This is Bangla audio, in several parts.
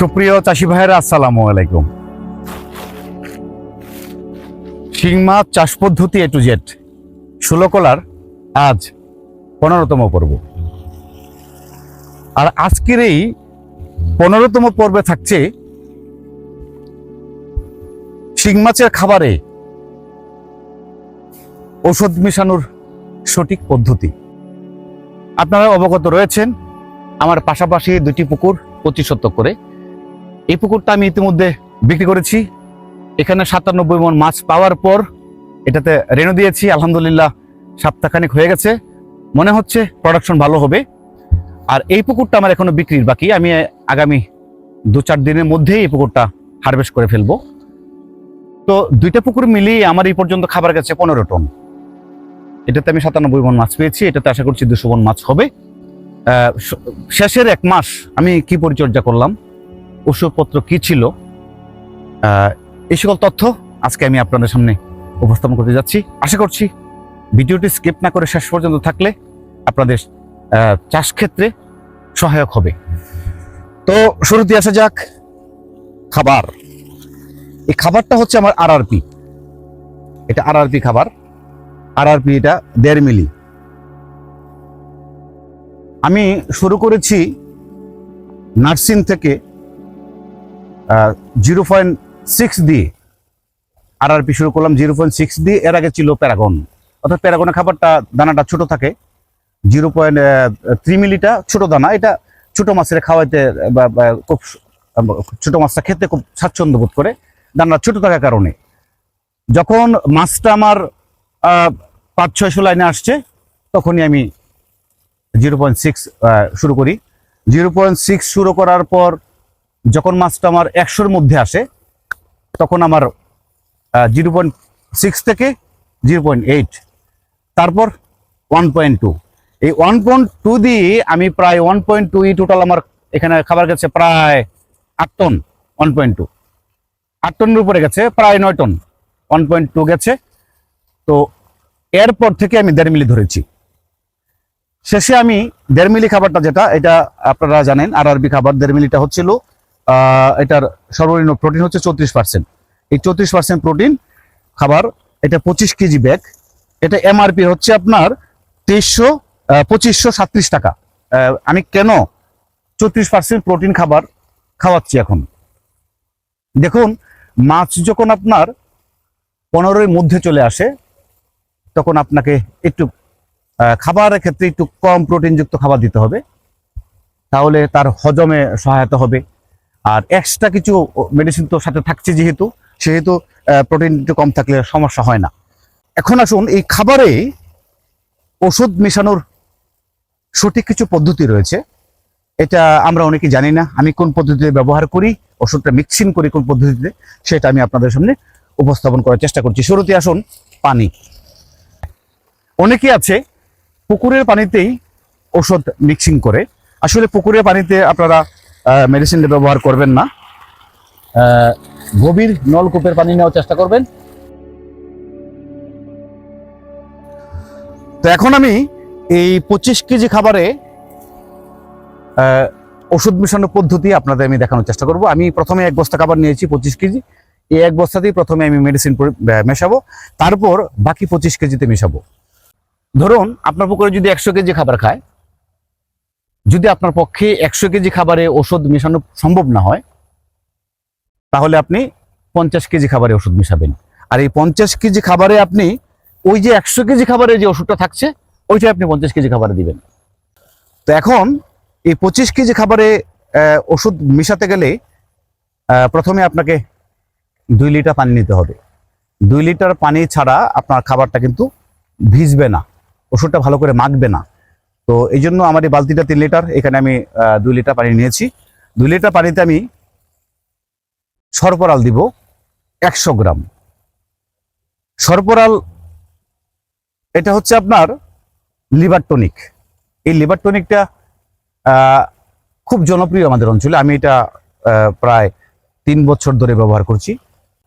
সুপ্রিয় চাষি ভাইয়েরা, আসসালামু আলাইকুম। শিং মাছ চাষ পদ্ধতি এ টু জেড ষোলকলার আজ পনেরোতম পর্ব। আর আজকের এই পনেরোতম পর্বে থাকছে শিং মাছের খাবারে ওষুধ মেশানোর সঠিক পদ্ধতি। আপনারা অবগত রয়েছেন, আমার পাশাপাশি দুটি পুকুর পঁচিশ শতক করে এই পুকুরটা আমি ইতিমধ্যে বিক্রি করেছি। এখানে সাতানব্বই মন মাছ পাওয়ার পর এটাতে রেনু দিয়েছি, আলহামদুলিল্লাহ সপ্তাহখানেক হয়ে গেছে। মনে হচ্ছে প্রোডাকশন ভালো হবে। আর এই পুকুরটা আমার এখনও বিক্রির বাকি। আমি আগামী দু চার দিনের মধ্যেই এই পুকুরটা হারভেস্ট করে ফেলব। তো দুইটা পুকুর মিলিয়ে আমার এই পর্যন্ত খাবার গেছে পনেরো টন। এটাতে আমি সাতানব্বই মন মাছ পেয়েছি। এটাতে আশা করছি দুশো মন মাছ হবে। শেষের এক মাস আমি কি পরিচর্যা করলাম? ওষুধপত্র কি ছিল? এই সকল তথ্য আজকে আমি আপনাদের সামনে উপস্থাপন করতে যাচ্ছি। আশা করছি ভিডিওটি স্কিপ না করে শেষ পর্যন্ত থাকলে আপনাদের চাষ ক্ষেত্রে সহায়ক হবে। তো শুরুতে আসা যাক খাবার। এই খাবারটা হচ্ছে আমার আরআরপি। এটা আরআরপি খাবার। আরআরপি এটা দেড় মিলি। আমি শুরু করেছি নার্সিং থেকে জিরো পয়েন্ট সিক্স দিয়ে আরআরপি শুরু করলাম জিরো পয়েন্ট সিক্স দিয়ে এর আগে ছিল প্যারাগন। অর্থাৎ প্যারাগনের খাবারটা, দানাটা ছোট থাকে। জিরো পয়েন্ট থ্রি মিলিটা ছোট দানা। এটা ছোট মাছের খাওয়াইতে বা খুব ছোট মাছটা খেতে খুব স্বাচ্ছন্দ্য বোধ করে। দানাটা ছোট থাকার কারণে। যখন মাছটা আমার পাঁচ ছয়শো লাইনে আসছে, তখনই আমি জিরো পয়েন্ট সিক্স শুরু করি। জিরো পয়েন্ট সিক্স শুরু করার পর যখন মাছটা আমার একশোর মধ্যে আসে, তখন আমার জিরো পয়েন্ট সিক্স থেকে জিরো পয়েন্ট এইট, তারপর ওয়ান পয়েন্ট টু। এই ওয়ান পয়েন্ট টু দিয়ে আমি প্রায় ওয়ান পয়েন্ট টু ই টোটাল আমার এখানে খাবার গেছে প্রায় আট টন ওয়ান পয়েন্ট টু। আট টনের উপরে গেছে প্রায় নয় টন ওয়ান পয়েন্ট টু গেছে। তো এরপর থেকে আমি দেড় মিলি ধরেছি। শেষে আমি দেড় মিলি খাবারটা যেটা, এটা আপনারা জানেন আর আরবি খাবার দেড় মিলিটা হচ্ছিল এটার সর্বনিম্ন প্রোটিন হচ্ছে চৌত্রিশ পার্সেন্ট এই চৌত্রিশ পার্সেন্ট প্রোটিন খাবার, এটা পঁচিশ কেজি ব্যাগ এটা এমআরপি হচ্ছে আপনার তেইশশো পঁচিশশো সাত্রিশ টাকা। আমি কেন চৌত্রিশ পার্সেন্ট প্রোটিন খাবার খাওয়াচ্ছি এখন? দেখুন, মাছ যখন আপনার পনেরোর মধ্যে চলে আসে, তখন আপনাকে একটু খাবারের ক্ষেত্রে একটু কম প্রোটিনযুক্ত খাবার দিতে হবে। তাহলে তার হজমে সহায়তা হবে। আর এক্সট্রা কিছু মেডিসিন তো সাথে থাকছে যেহেতু, সেহেতু প্রোটিন একটু কম থাকলে সমস্যা হয় না। এখন আসুন, এই খাবারে ওষুধ মেশানোর সঠিক কিছু পদ্ধতি রয়েছে। এটা আমরা অনেকে জানি না, আমি কোন পদ্ধতিতে ব্যবহার করি, ওষুধটা মিক্সিং করি কোন পদ্ধতিতে, সেটা আমি আপনাদের সামনে উপস্থাপন করার চেষ্টা করছি। শুরুতে আসুন, পানি। অনেকে আছে, পুকুরের পানিতেই ওষুধ মিক্সিং করে। আসলে পুকুরের পানিতে আপনারা মেডিসিন ব্যবহার করবেন না। গভীর নলকূপের পানি নেওয়ার চেষ্টা করবেন। তো এখন আমি এই পঁচিশ কেজি খাবারে ওষুধ মেশানোর পদ্ধতি আপনাদের আমি দেখানোর চেষ্টা করব। আমি প্রথমে এক বস্তা খাবার নিয়েছি পঁচিশ কেজি। এই এক বস্তাতেই প্রথমে আমি মেডিসিন মেশাবো। তারপর বাকি পঁচিশ কেজিতে মেশাবো। ধরুন, আপনার পুকুরে যদি একশো কেজি খাবার খায় যদি আপনার পক্ষে একশো কেজি খাবারে ওষুধ মেশানো সম্ভব না হয়, তাহলে আপনি পঞ্চাশ কেজি খাবারে ওষুধ মেশাবেন। আর এই পঞ্চাশ কেজি খাবারে আপনি ওই যে একশো কেজি খাবারে যে ওষুধটা থাকছে ওইটা আপনি পঞ্চাশ কেজি খাবারে দিবেন। তো এখন এই পঁচিশ কেজি খাবারে ওষুধ মেশাতে গেলে প্রথমে আপনাকে দুই লিটার পানি নিতে হবে। দুই লিটার পানি ছাড়া আপনার খাবারটা কিন্তু ভিজবে না, ওষুধটা ভালো করে মাখবে না। তো এই জন্য আমার এই বালতিটা তিন লিটার, এখানে আমি দুই লিটার পানি নিয়েছি। দুই লিটার পানিতে আমি সরপরাল দিব একশো গ্রাম। সরপরাল, এটা হচ্ছে আপনার লিভার টনিক। এই লিভার টনিকটা খুব জনপ্রিয় আমাদের অঞ্চলে। আমি এটা প্রায় তিন বছর ধরে ব্যবহার করছি।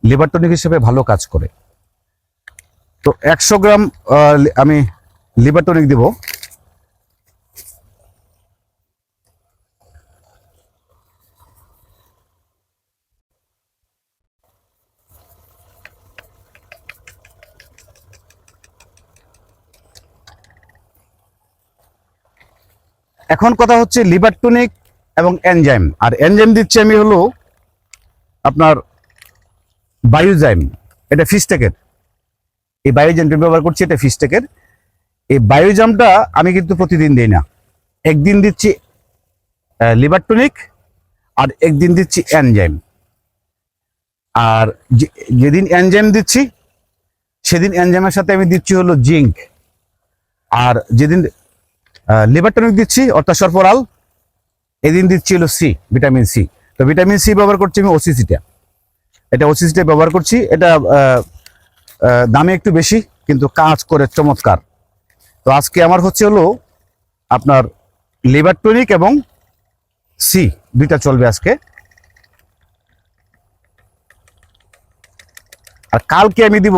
লিভার টনিক হিসেবে ভালো কাজ করে। তো একশো গ্রাম আমি লিভার টনিক দিব। এখন কথা হচ্ছে লিভার টনিক এবং এনজাইম। আর এনজাইম দিচ্ছি আমি হলো আপনার বায়োজাইম, এটা ফিস্টেকের এই বায়োজামটা ব্যবহার করছি, এটা ফিস্টেকের এই বায়োজামটা আমি কিন্তু প্রতিদিন দিই না। একদিন দিচ্ছি লিভার টনিক, আর একদিন দিচ্ছি এনজাইম। আর যেদিন এনজাইম দিচ্ছি, সেদিন এনজাইমের সাথে আমি দিচ্ছি হলো জিঙ্ক। আর যেদিন লিভার টনিক দিচ্ছি, অর্থাৎ সরফরাল এদিন দিচ্ছি হলো সি ভিটামিন সি তো ভিটামিন সি ব্যবহার করছি আমি ওসিসিটা এটা ওসিসিটা ব্যবহার করছি। এটা দামে একটু বেশি, কিন্তু কাজ করে চমৎকার। তো আজকে আমার হচ্ছে হলো আপনার লিভার টনিক এবং সি দুইটা চলবে আজকে। আর কালকে আমি দিব,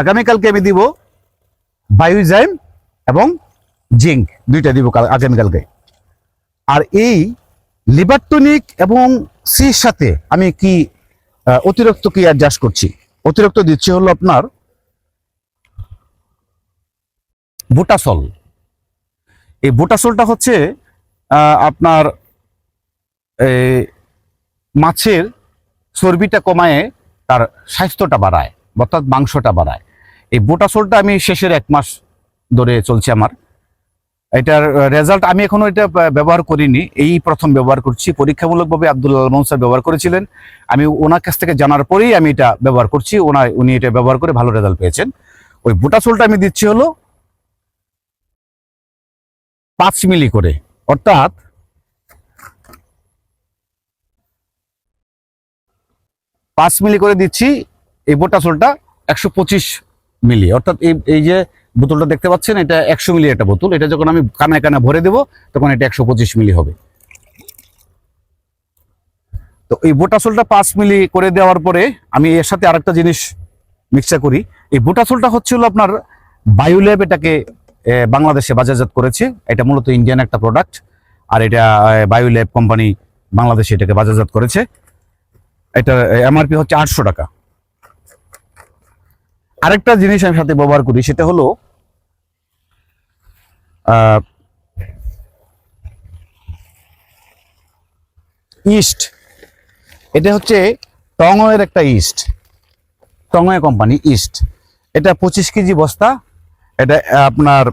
আগামীকালকে আমি দিব বায়োজাইম জিঙ্ক দুইটা দিব কাল আগামীকালকে আর এই লিভার টনিক এবং সির সাথে আমি কি অতিরিক্ত কি অ্যাডজাস্ট করছি? অতিরিক্ত দিচ্ছি হলো আপনার বুটাসল। এই বুটাসলটা হচ্ছে আপনার মাছের চর্বিটা কমায় তার স্বাস্থ্যটা বাড়ায়, অর্থাৎ মাংসটা বাড়ায়। এই বোটাসোলটা আমি শেষের এক মাস ধরে চলছে আমার। এটার রেজাল্ট আমি এখনও এটা ব্যবহার করিনি। এই প্রথম ব্যবহার করছি। পরীক্ষামূলকভাবে আব্দুল্লাহ আলম স্যার ব্যবহার করেছিলেন। আমি ওনার কাছ থেকে জানার পরেই আমি এটা ব্যবহার করছি। ওনা, উনি এটা ব্যবহার করে ভালো রেজাল্ট পেয়েছেন। ওই বোটাসোলটা আমি দিচ্ছি হলো পাঁচ মিলি করে। অর্থাৎ পাঁচ মিলি করে দিচ্ছি, এই বোটাসোলটা একশো পঁচিশ মিলি। অর্থাৎ এই এই যে বোতলটা দেখতে পাচ্ছেন, এটা একশো মিলি একটা বোতল। এটা যখন আমি কানায় কানা ভরে দেবো, তখন এটা একশো পঁচিশ মিলি হবে। তো এই বোটাসোলটা পাঁচ মিলি করে দেওয়ার পরে আমি এর সাথে আরেকটা জিনিস মিক্সচার করি। এই বোটাসোলটা হচ্ছিল আপনার বায়োল্যাব এটাকে বাংলাদেশে বাজারজাত করেছে। এটা মূলত ইন্ডিয়ান একটা প্রোডাক্ট আর এটা বায়োল্যাব কোম্পানি বাংলাদেশে এটাকে বাজারজাত করেছে। এটা এমআরপি হচ্ছে আটশো টাকা। আরেকটা জিনিস আমি সাথে ব্যবহার করি, সেটা হলো ইস্ট। এটা হচ্ছে টংয়ের একটা ইস্ট। টংয়ে company, east. এটা পঁচিশ কেজি বস্তা। এটা আপনার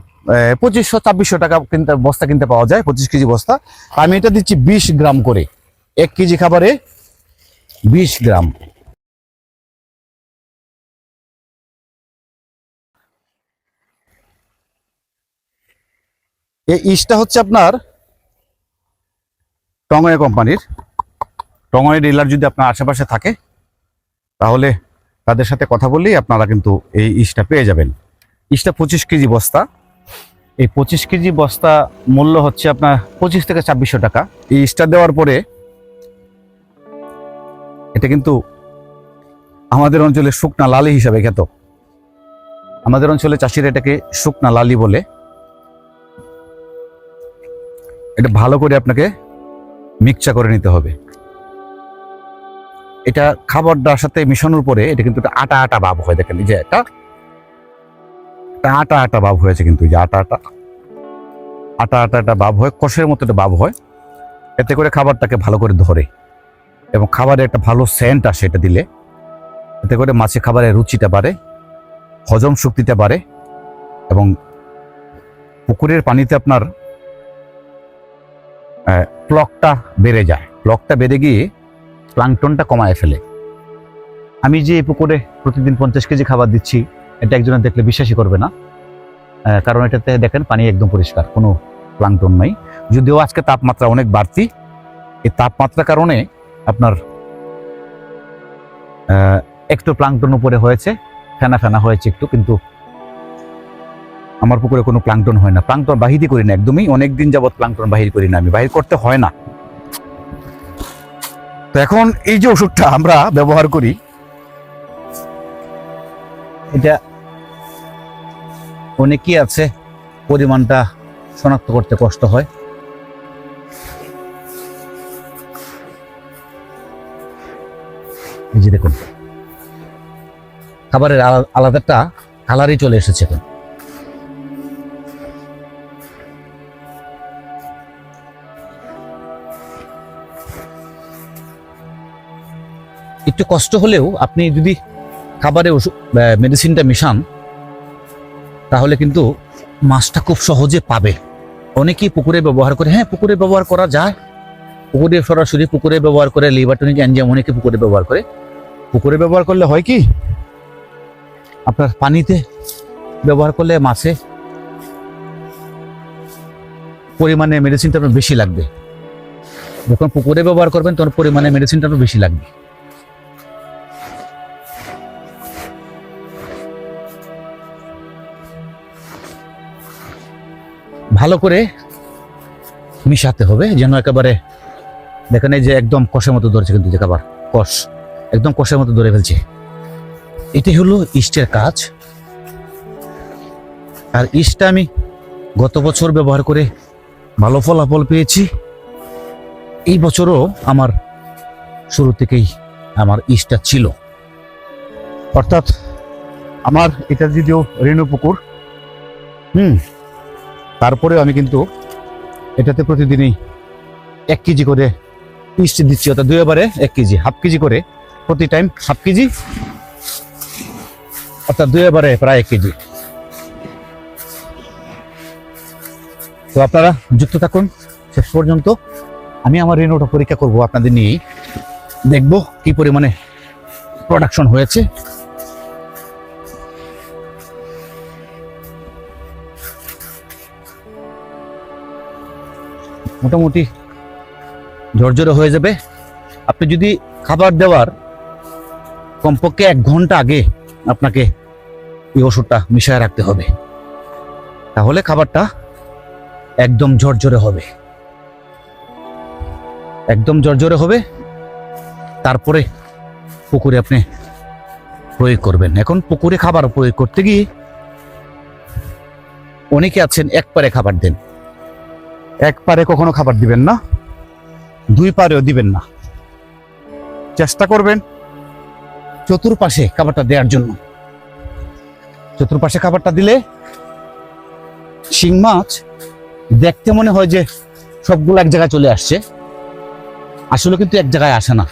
পঁচিশশো, ছাব্বিশশো টাকা কিনতে, বস্তা কিনতে পাওয়া যায়, পঁচিশ কেজি বস্তা। আমি এটা দিচ্ছি বিশ গ্রাম করে। এক কেজি খাবারে বিশ গ্রাম। এই ইস্টটা হচ্ছে আপনার টঙ্গয় কোম্পানির। টঙ্গয় ডিলার যদি আপনার আশেপাশে থাকে, তাহলে তাদের সাথে কথা বললেই আপনারা কিন্তু এই ইস্টটা পেয়ে যাবেন। ইস্টটা পঁচিশ কেজি বস্তা। এই পঁচিশ কেজি বস্তা মূল্য হচ্ছে আপনার পঁচিশ থেকে ছাব্বিশশো টাকা। এই ইস্টটা দেওয়ার পরে এটা কিন্তু আমাদের অঞ্চলে শুকনা লালি হিসাবে খ্যাত। আমাদের অঞ্চলে চাষিরা এটাকে শুকনা লালি বলে। এটা ভালো করে আপনাকে মিক্সচার করে নিতে হবে। এটা খাবারটার সাথে মিশানোর পরে এটা কিন্তু আটা আটা ভাব হয়, দেখেন যে এটা আটা আটা ভাব হয়েছে কিন্তু যে আটা আটা আটা আটা একটা ভাব হয়, কষের মতো একটা ভাব হয়। এতে করে খাবারটাকে ভালো করে ধরে এবং খাবারে একটা ভালো সেন্ট আসে এটা দিলে। এতে করে মাছে খাবারের রুচিটা বাড়ে, হজম শক্তিটা বাড়ে এবং পুকুরের পানিতে আপনার প্লকটা বেড়ে যায়। প্লকটা বেড়ে গিয়ে প্লাংটনটা কমায় ফেলে। আমি যে এই পুকুরে প্রতিদিন পঞ্চাশ কেজি খাবার দিচ্ছি, এটা একজনে দেখলে বিশ্বাসই করবে না। কারণ এটাতে দেখেন পানি একদম পরিষ্কার, কোনো প্লাংটন নাই। যদিও আজকে তাপমাত্রা অনেক বাড়তি, এই তাপমাত্রার কারণে আপনার একটু প্লাংটন উপরে হয়েছে, ফেনা ফেনা হয়েছে একটু, কিন্তু আমার পুকুরে কোনো প্লাংটন হয় না। প্লাংটন বাহিরই করি না, একদমই অনেক দিন যাবত প্লাংটন বাহির করি না আমি, বাহির করতে হয় না। তো এখন এই যে ওষুধটা আমরা ব্যবহার করি, এটা অনেকই আছে, পরিমাণটা শনাক্ত করতে কষ্ট হয়। এই যে দেখুন, খাবারের আলাদাটা কালারই চলে এসেছে এখন। একটু কষ্ট হলেও আপনি যদি খাবারে ওষুধ মেডিসিনটা মিশান, তাহলে কিন্তু মাছটা খুব সহজে পাবে। অনেকেই পুকুরে ব্যবহার করে হ্যাঁ পুকুরে ব্যবহার করা যায়। পুকুরে সরাসরি পুকুরে ব্যবহার করে লিভারটনিক অ্যানজিয়াম অনেকে পুকুরে ব্যবহার করে। পুকুরে ব্যবহার করলে হয় কি? আপনার পানিতে ব্যবহার করলে মাছে পরিমাণে মেডিসিনটা বেশি লাগবে। যখন পুকুরে ব্যবহার করবেন, তখন পরিমাণে মেডিসিনটা বেশি লাগবে। ভালো করে মিশাতে হবে, যেন একেবারে দেখেন যে একদম কষের মতো ধরেছে কিন্তু যে খাবার, কষ, একদম কষের মতো ধরে ফেলছে। এটাই হলো ইস্টের কাজ। আর ইস্টটা আমি গত বছর ব্যবহার করে ভালো ফলাফল পেয়েছি। এই বছরও আমার শুরু থেকেই আমার ইস্টটা ছিল। অর্থাৎ আমার এটা যদিও রেণু পুকুর হুম তারপরেও আমি কিন্তু এটাতে প্রতিদিনই এক কেজি করে ইস্ট দিচ্ছি, অর্থাৎ দুই এবারে এক কেজি, হাফ কেজি করে প্রতি টাইম হাফ কেজি, অর্থাৎ দুই এবারে প্রায় এক কেজি। তো আপনারা যুক্ত থাকুন, শেষ পর্যন্ত। আমি আমার রেনোটা পরীক্ষা করব আপনাদের নিয়েই। দেখব কি পরিমাণে প্রোডাকশন হয়েছে। মোটামুটি ঝরঝরে হয়ে যাবে। আপনি যদি খাবার দেওয়ার কমপক্ষে এক ঘণ্টা আগে আপনাকে এই ওষুধটা মিশিয়ে রাখতে হবে, তাহলে খাবারটা একদম ঝরঝরে হবে। একদম ঝরঝরে হবে, তারপরে পুকুরে আপনি প্রয়োগ করবেন। এখন পুকুরে খাবার প্রয়োগ করতে গিয়ে অনেকে আছেন এক পারে খাবার দেন। এক পারে কখনো খাবার দিবেন না, দুই পারেও দিবেন না। চেষ্টা করবেন চতুর্পাশে খাবারটা দেওয়ার জন্য। চতুর্পাশে খাবারটা দিলে শিং মাছ দেখতে মনে হয় যে সবগুলো এক জায়গায় চলে আসছে, আসলে কিন্তু এক জায়গায় আসে না।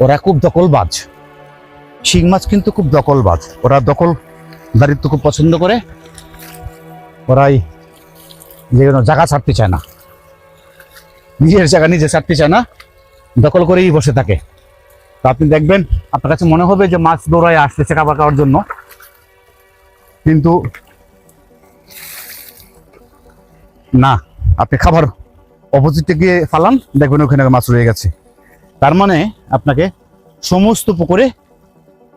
ওরা খুব দখলবাজ। শিং মাছ কিন্তু খুব দখলবাজ। ওরা দখল দারিত্ব খুব পছন্দ করে। ওরাই যে কোনো জায়গা ছাড়তে চায় না। নিজের জায়গা নিজে ছাড়তে চায় না, দখল করেই বসে থাকে। তো আপনি দেখবেন, আপনার কাছে মনে হবে যে মাছ দৌড়ায় আসতেছে খাবার খাওয়ার জন্য। কিন্তু না, আপনি খাবার অপোজিটে গিয়ে ফালান, দেখবেন ওখানে মাছ রয়ে গেছে। তার মানে আপনাকে সমস্ত পুকুরে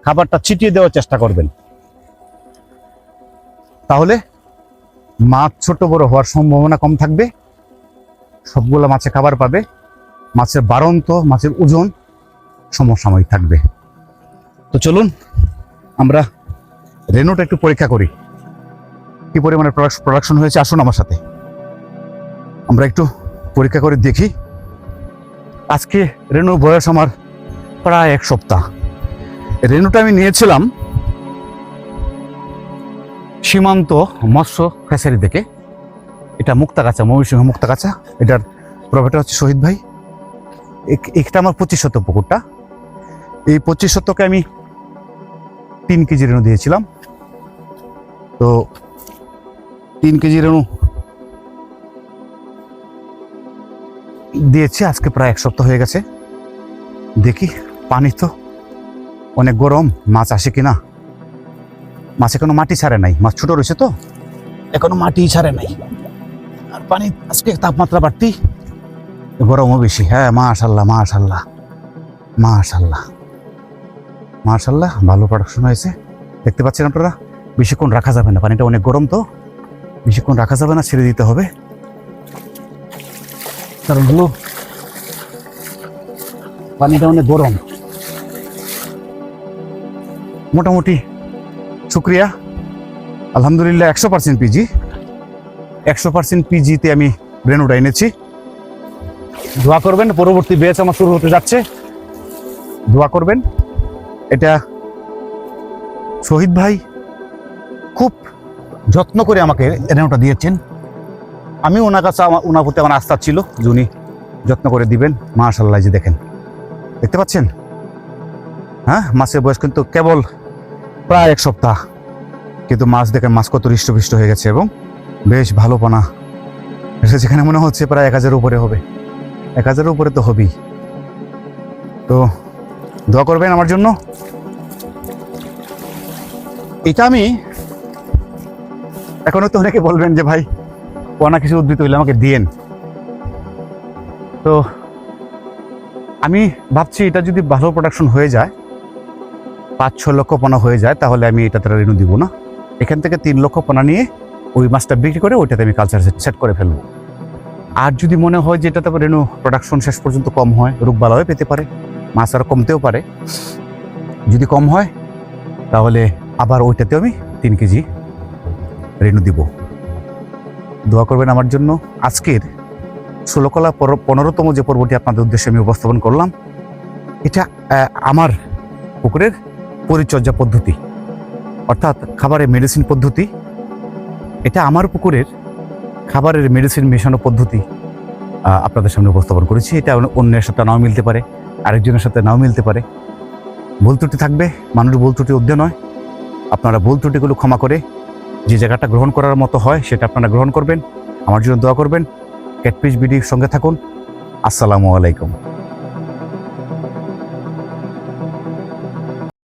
খাবারটা ছিটিয়ে দেওয়ার চেষ্টা করবেন। তাহলে মাছ ছোট বড় হওয়ার সম্ভাবনা কম থাকবে। সবগুলো মাছে খাবার পাবে। মাছের বাড়ন্ত, মাছের ওজন সমসাময়িক থাকবে। তো চলুন, আমরা রেনোটা একটু পরীক্ষা করি। কি পরিমাণে প্রোডাকশন হয়েছে? আসুন আমার সাথে। আমরা একটু পরীক্ষা করে দেখি। আজকে রেনুর বয়স আমার প্রায় এক সপ্তাহ। রেনুটা আমি নিয়েছিলাম সীমান্ত মৎস্য ফ্যাসারি থেকে এটা মুক্তাগাছা ময়ূরসিংহ মুক্তাগাছা। এটার প্রভাবটা হচ্ছে শহীদ ভাই। এটা আমার পঁচিশ শতক পুকুরটা। এই পঁচিশ শতকে আমি তিন কেজি রেণু দিয়েছিলাম। তো তিন কেজি রেণু দিয়েছি। আজকে প্রায় এক সপ্তাহ হয়ে গেছে। দেখি, পানি তো অনেক গরম, মাছ আসে কিনা? মাছ এখনও মাটি ছাড়ে নাই। মাছ ছোট রয়েছে তো? এখনও মাটি ছাড়ে নাই। আর পানি আজকে তাপমাত্রা বাড়তি? গরমও বেশি। হ্যাঁ মাশাল্লাহ মাশাল্লাহ মাশাল্লাহ মাশাল্লাহ ভালো প্রোডাকশন হয়েছে। দেখতে পাচ্ছেন আপনারা বেশিক্ষণ রাখা যাবে না। পানিটা অনেক গরম তো। বেশিক্ষণ রাখা যাবে না ছেড়ে দিতে হবে। কারণ হলো পানিটা অনেক গরম। মোটামুটি শুক্রিয়া। আলহামদুলিল্লাহ একশো পার্সেন্ট পিজি একশো পার্সেন্ট পিজিতে আমি ব্রেন রেনুটা এনেছি। দোয়া করবেন, পরবর্তী ব্যাচ আমার শুরু হতে যাচ্ছে। দোয়া করবেন। এটা শহীদ ভাই খুব যত্ন করে আমাকে রেনুটা দিয়েছেন। আমি ওনার কাছে আমার, ওনার প্রতি আমার আস্থা ছিল যে যত্ন করে দিবেন। মাশাল্লাহ যে দেখেন। দেখতে পাচ্ছেন? হ্যাঁ মাছের বয়স কিন্তু কেবল প্রায় এক সপ্তাহ। কিন্তু মাছ দেখে মাছ কত হৃষ্টপুষ্ট হয়ে গেছে এবং বেশ ভালো পানা। যেখানে মনে হচ্ছে প্রায় এক হাজারের উপরে হবে। এক হাজারের উপরে তো হবেই। তো দোয়া করবেন আমার জন্য। এটা আমি এখনও তো অনেকে বলবেন যে, ভাই, পোনা কিছু উদ্ভিদ হইলে আমাকে দিয়েন। তো আমি ভাবছি এটা যদি ভালো প্রোডাকশন হয়ে যায় পাঁচ ছ লক্ষ পোনা হয়ে যায়, তাহলে আমি এটাতে রেনু দিব না। এখান থেকে তিন লক্ষ পোনা নিয়ে ওই মাছটা বিক্রি করে ওইটাতে আমি কালচার সেট করে ফেলব। আর যদি মনে হয় যে এটাতে রেনু প্রোডাকশন শেষ পর্যন্ত কম হয় রোগবালাও পেতে পারে, মাছ আর কমতেও পারে। যদি কম হয়, তাহলে আবার ওইটাতে আমি তিন কেজি রেনু দিব। দোয়া করবেন আমার জন্য। আজকের ষোলকলা পনেরোতম যে পর্বটি আপনাদের উদ্দেশ্যে আমি উপস্থাপন করলাম, এটা আমার পুকুরের পরিচর্যা পদ্ধতি, অর্থাৎ খাবারের মেডিসিন পদ্ধতি, এটা আমার পুকুরের খাবারের মেডিসিন মেশানো পদ্ধতি আপনাদের সামনে উপস্থাপন করেছি। এটা অন্যের সাথে নাও মিলতে পারে, আরেকজনের সাথে নাও মিলতে পারে। ভুল ত্রুটি থাকবে, মানুষ ভুল ত্রুটি অধ্যে নয়। আপনারা ভুল ত্রুটিগুলো ক্ষমা করে যে জায়গাটা গ্রহণ করার মতো হয়, সেটা আপনারা গ্রহণ করবেন। আমার জন্য দোয়া করবেন। ক্যাটপিস বিডির সঙ্গে থাকুন। আসসালামু আলাইকুম।